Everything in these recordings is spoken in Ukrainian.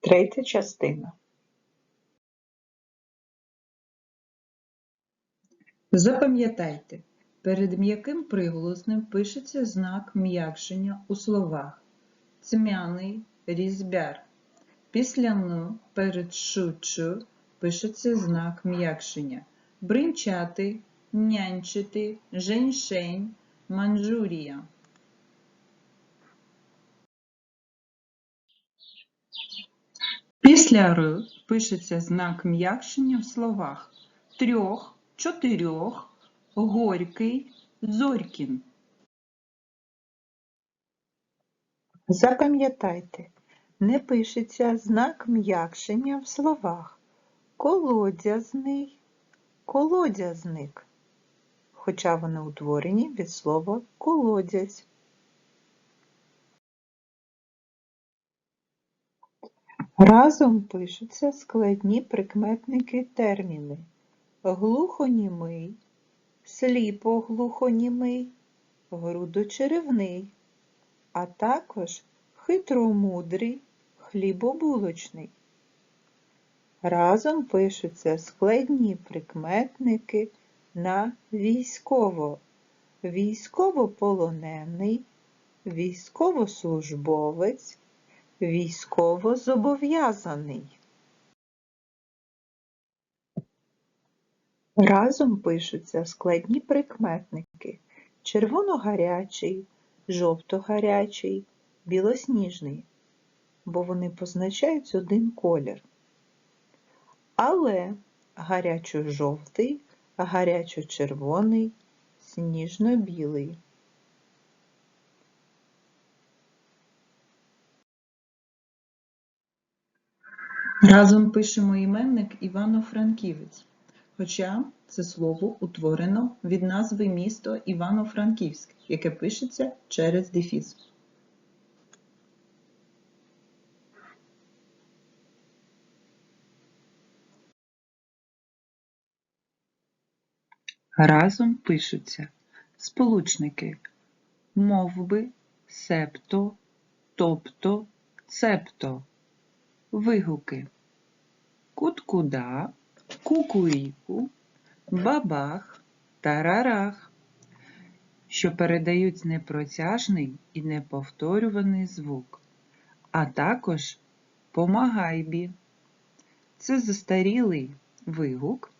Третя частина. Запам'ятайте, перед м'яким приголосним пишеться знак м'якшення у словах «цмяний», «різьбяр». Після «н» перед «шу-чу» пишеться знак м'якшення «бринчати», «нянчити», «женьшень», «манджурія». Після «р» пишеться знак м'якшення в словах трьох, чотирьох, горький, зорькін. Запам'ятайте, не пишеться знак м'якшення в словах колодязний, колодязник, хоча вони утворені від слова колодязь. Разом пишуться складні прикметники терміни глухонімий, сліпоглухонімий, грудочеревний, а також хитромудрий, хлібобулочний. Разом пишуться складні прикметники на військово, військовополонений, військовослужбовець, військовозобов'язаний. Разом пишуться складні прикметники червоно-гарячий, жовто-гарячий, білосніжний, бо вони позначають один колір. Але гарячо-жовтий, гарячо-червоний, сніжно-білий. Разом пишемо іменник Івано-Франківець, хоча це слово утворено від назви місто Івано-Франківськ, яке пишеться через дефіс. Разом пишуться сполучники мовби, септо, тобто, цепто, вигуки куткуда, кукуріку, бабах, тарарах, що передають непротяжний і неповторюваний звук, а також помагайбі. Це застарілий вигук,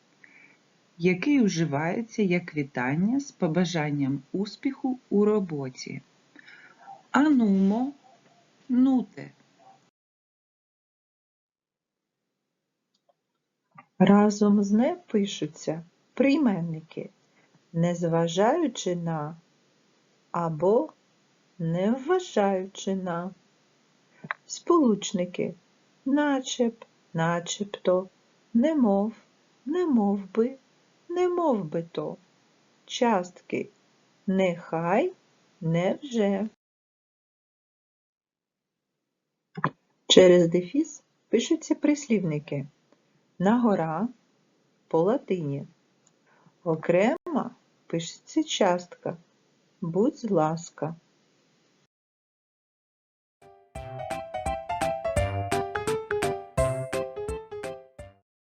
який вживається як вітання з побажанням успіху у роботі. Анумо, нуте. Разом з не пишуться прийменники, незважаючи на або не вважаючи на. Сполучники начеб, начебто, немов, немовби, немовбито. Частки нехай, невже. Через дефіс пишуться прислівники на гора по латині. Окрема пишеться частка будь ласка.